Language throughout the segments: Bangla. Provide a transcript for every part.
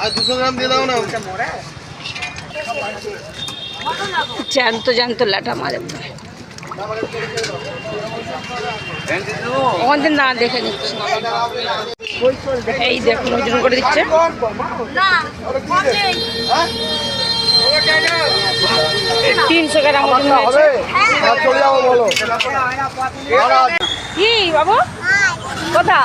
আর দুশো গ্রাম দিয়ে দাও না। জ্যান্ত জ্যান্ত ল্যাটা মারে হয়। ওখান দিন দাঁড়া দেখে নিচ্ছি। এই দেখুন ওজন করে দিচ্ছে। তিনশো গ্রাম ওজন হয়েছে আর চলে যাব বলো কি বাবু কোথা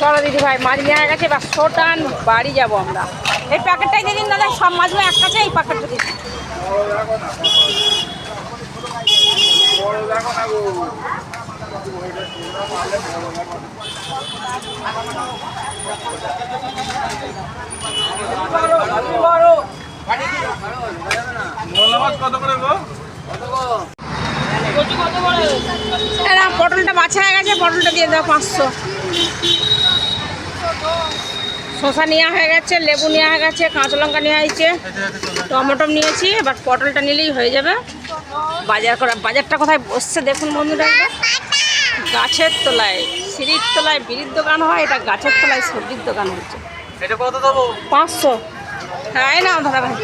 চলো দিদি ভাই, মাছ নিয়ে হয়ে গেছে শোটান বাড়ি যাব আমরা। এই প্যাকেটটাই দিয়ে দাদা, সব মাছগুলো এক কাছে এই প্যাকেটটা দিন। এরা পটলটা বাছা হয়ে গেছে, পটলটা দিয়ে দাও পাঁচশো শসা নেওয়া হয়ে গেছে, লেবু নেওয়া হয়ে গেছে, কাঁচা লঙ্কা নেওয়া হয়েছে, টমেটো নিয়েছি, এবার পটলটা নিলেই হয়ে যাবে বাজার করা বাজারটা কোথায় বসছে দেখুন বন্ধুরা। গাছের তলায় সিঁড়ির তলায় বিড়ির দোকান হয় এটা গাছের তলায় সবজির দোকান হচ্ছে। এটা কত দেবো পাঁচশো। হ্যাঁ নাও দাদা ভাই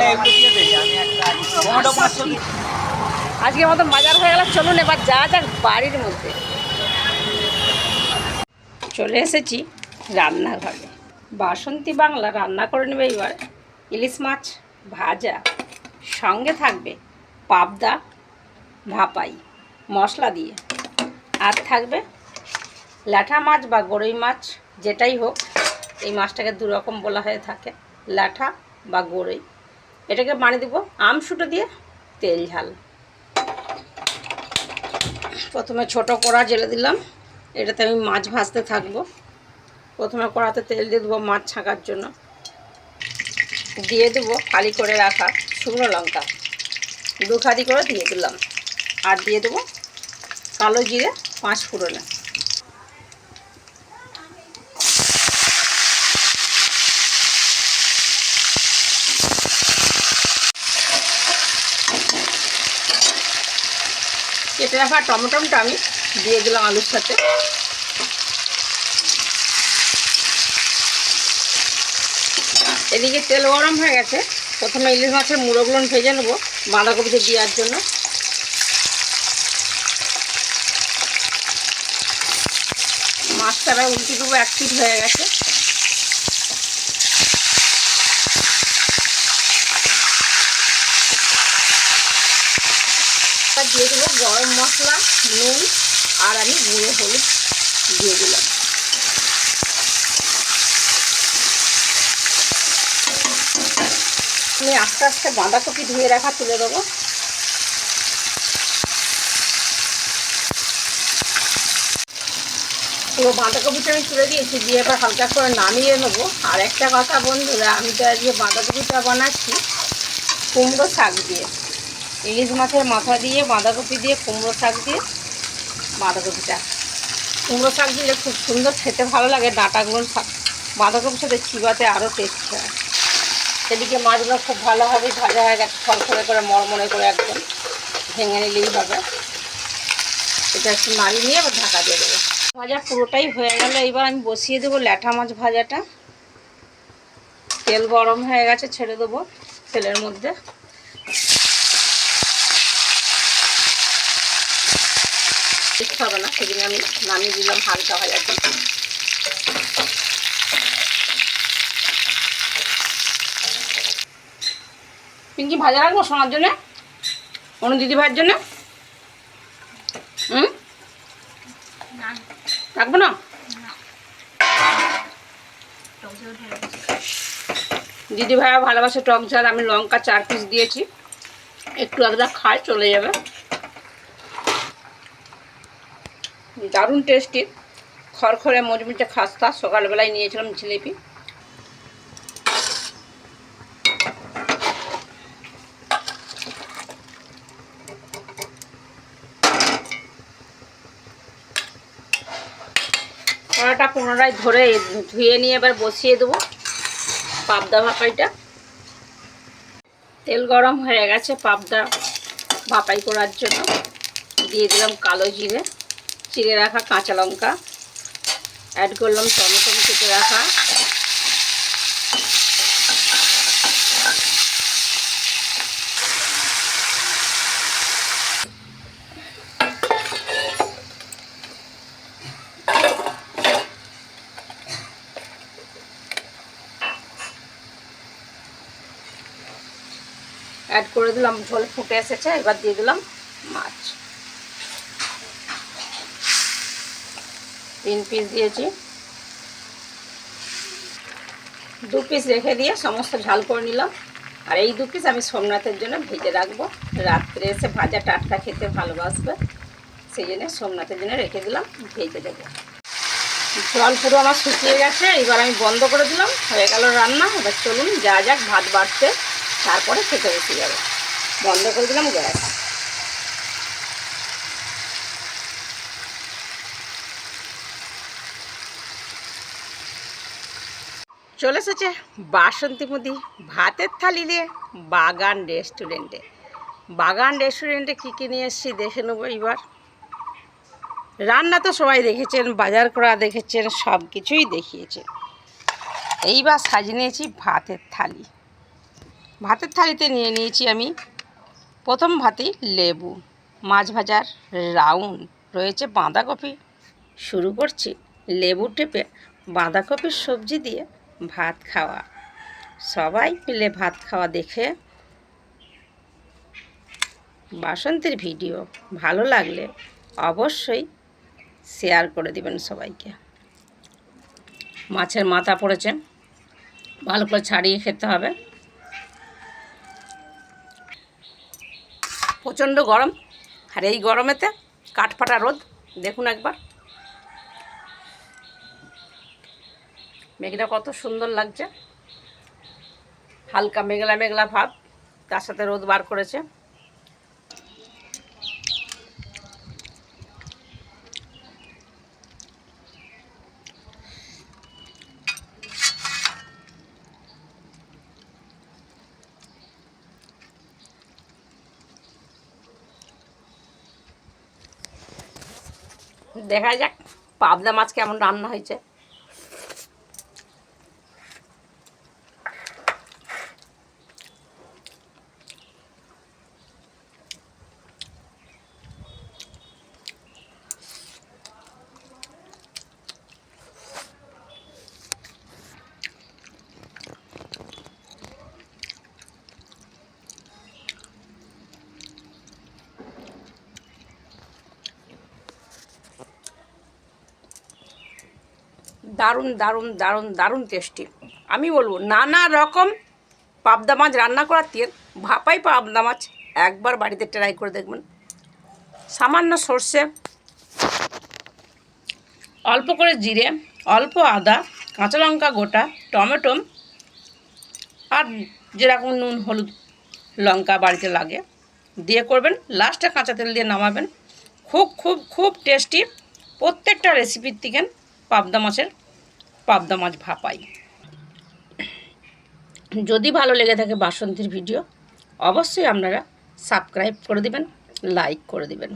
না হয়ে আজকের মতন বাজার হয়ে গেল চলুন এবার যা যাক বাড়ির মধ্যে। চলে এসেছি রান্নাঘরে। বাসন্তী বাংলা রান্না করে নেবে এবার। ইলিশ মাছ ভাজা সঙ্গে থাকবে পাবদা ভাপাই। মশলা দিয়ে। আর থাকবে ল্যাঠা মাছ বা গরই মাছ, যেটাই হোক, এই মাছটাকে দু রকম বলা হয়ে থাকে, ল্যাঠা বা গরই। এটাকে বানিয়ে দেবো আমসুটো দিয়ে তেল ঝাল। প্রথমে ছোট কড়া জেলে দিলাম, এটাতে আমি মাছ ভাজতে থাকব। প্রথমে কড়াতে তেল দিয়ে দেবো মাছ ছাঁকার জন্য। দিয়ে দেবো খালি করে রাখা শুকনো লঙ্কা। দু খাদি করে দিয়ে দিলাম। আর দিয়ে দেবো কালো জিরে পাঁচ ফোড়নে। কেটে রাখা টমেটোটা আমি দিয়ে দিলাম আলুর সাথে। এদিকে তেল গরম হয়ে গেছে। প্রথমে ইলিশ মাছের মুড়োগুলো ভেজে নেব, বাঁধাকপিতে দেওয়ার জন্য। এবার উল্টি এক ফিট হয়ে গেছে। দিয়ে দেবো গরম মশলা, নুন, আর আমি গুঁড়ো হলুদ দিয়ে দিলাম। আমি আস্তে আস্তে বাঁধাকপি ধুয়ে রাখা তুলে দেবো। পুরো বাঁধাকপিটা আমি তুলে দিয়েছি, দিয়ে এবার হালকা করে নামিয়ে নেব। আর একটা কথা বন্ধুরা, আমি তো আজকে বাঁধাকপিটা বানাচ্ছি কুমড়ো শাক দিয়ে। ইলিশ মাছের মাথা দিয়ে, বাঁধাকপি দিয়ে কুমড়ো শাক দিয়ে বাঁধাকপিটা। কুমড়ো শাক দিলে খুব সুন্দর খেতে ভালো লাগে, ডাঁটাগুলো বাঁধাকপির সাথে চিবাতে আরও টেস্ট হয়। সেদিকে মাছগুলো খুব ভালোভাবে ভাজা হয়ে গেছে খড়খড়ে করে, মরমরে করে একদম ভেঙে নিলেই হবে। এটা একটু নাড়িয়ে নিয়ে আবার ঢাকা দিয়ে দেবো। ভাজা পুরোটাই হয়ে গেল। এবার আমি বসিয়ে দেবো ল্যাঠা মাছ ভাজাটা। তেল গরম হয়ে গেছে, ছেড়ে দেবো তেলের মধ্যে। হবে না, সেদিন আমি নামিয়ে দিলাম হালকা ভাজাটা পিঙ্কি ভাজা রাখব শোনার জন্য? অনু দিদি ভাইয়ের জন্য? রাখব না? দিদি ভাইয়া ভালোবাসে টক ঝাল, আমি লঙ্কা চার পিস দিয়েছি। একটু আদা খায় চলে যাবে। দারুণ টেস্টি খড়খড়ে মজমুচে খাস্তা, সকালবেলায় নিয়েছিলাম জিলিপি। পুনরায় ধরে ধুয়ে নিয়ে এবার বসিয়ে দেবো পাবদা ভাপাইটা। তেল গরম হয়ে গেছে পাবদা ভাপাই করার জন্য। দিয়ে দিলাম কালো জিরে। চিড়ে রাখা কাঁচা লঙ্কা। অ্যাড করলাম টমেটো কেটে রাখা। অ্যাড করে দিলাম, ঝোল ফুটে এসেছে, এবার দিয়ে দিলাম মাছ। তিন পিস দিয়েছি। দু পিস রেখে দিয়ে সমস্ত ঝাল করে নিলাম। আর এই দু পিস আমি সোমনাথের জন্য ভেজে রাখব। রাত্রে এসে ভাজা টাটকা খেতে ভালোবাসবে, সেই জন্য সোমনাথের জন্য রেখে দিলাম, ভেজে দেবো। জল পুরো আমার শুকিয়ে গেছে, এবার আমি বন্ধ করে দিলাম, হয়ে গেল রান্না। এবার চলুন, যা যাক, ভাত বাড়তে তারপরে খেতে বসে যাবে। বন্ধ করে দিলাম গ্যাস চলে এসেছে বাসন্তী মুদি ভাতের থালি দিয়ে বাগান রেস্টুরেন্টে। বাগান রেস্টুরেন্টে কী কী নিয়ে এসেছি দেখে নেব এবার রান্না তো সবাই দেখেছেন, বাজার করা দেখেছেন সব কিছুই দেখিয়েছেন এইবার সাজিয়ে নিয়েছি ভাতের থালি। ভাতের থালিতে নিয়ে নিয়েছি আমি প্রথম ভাতি লেবু, মাছ ভাজার রাউন্ড, রয়েছে বাঁধাকপি। শুরু করছি লেবু টেপে বাঁধাকপির সবজি দিয়ে ভাত খাওয়া। সবাই মিলে ভাত খাওয়া দেখে বাসন্তীর ভিডিও ভালো লাগলে অবশ্যই শেয়ার করে দিবেন সবাইকে। মাছের মাথা পড়েছে, ভালো করে ছাড়িয়ে খেতে হবে। প্রচণ্ড গরম। আর এই গরমেতে কাঠফাটা রোদ, দেখুন একবার। মেঘটা কত সুন্দর লাগছে। হালকা মেঘলা মেঘলা ভাব, তার সাথে রোদ বার করেছে। দেখা যাক পাবদা মাছ কেমন রান্না হয়েছে। দারুণ দারুণ দারুণ দারুণ টেস্টি আমি বলব, নানা রকম পাবদা মাছ রান্না করার তেল ভাপাই পাবদা মাছ একবার বাড়িতে ট্রাই করে দেখবেন। সামান্য সর্ষে, অল্প করে জিরে, অল্প আদা, কাঁচা লঙ্কা গোটা, টমেটো আর যেরকম নুন, হলুদ লঙ্কা বাড়িতে লাগে, দিয়ে করবেন। লাস্টে কাঁচা তেল দিয়ে নামাবেন। খুব খুব খুব টেস্টি প্রত্যেকটা রেসিপির থেকে পাবদা মাছের পাবদা মাছ ভাপাই। যদি ভালো লেগে থাকে বাসন্তীর ভিডিও, অবশ্যই আপনারা সাবস্ক্রাইব করে দিবেন, লাইক করে দিবেন।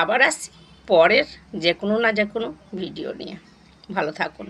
আবার আসি পরের যে কোনো না যে কোনো ভিডিও নিয়ে। ভালো থাকুন।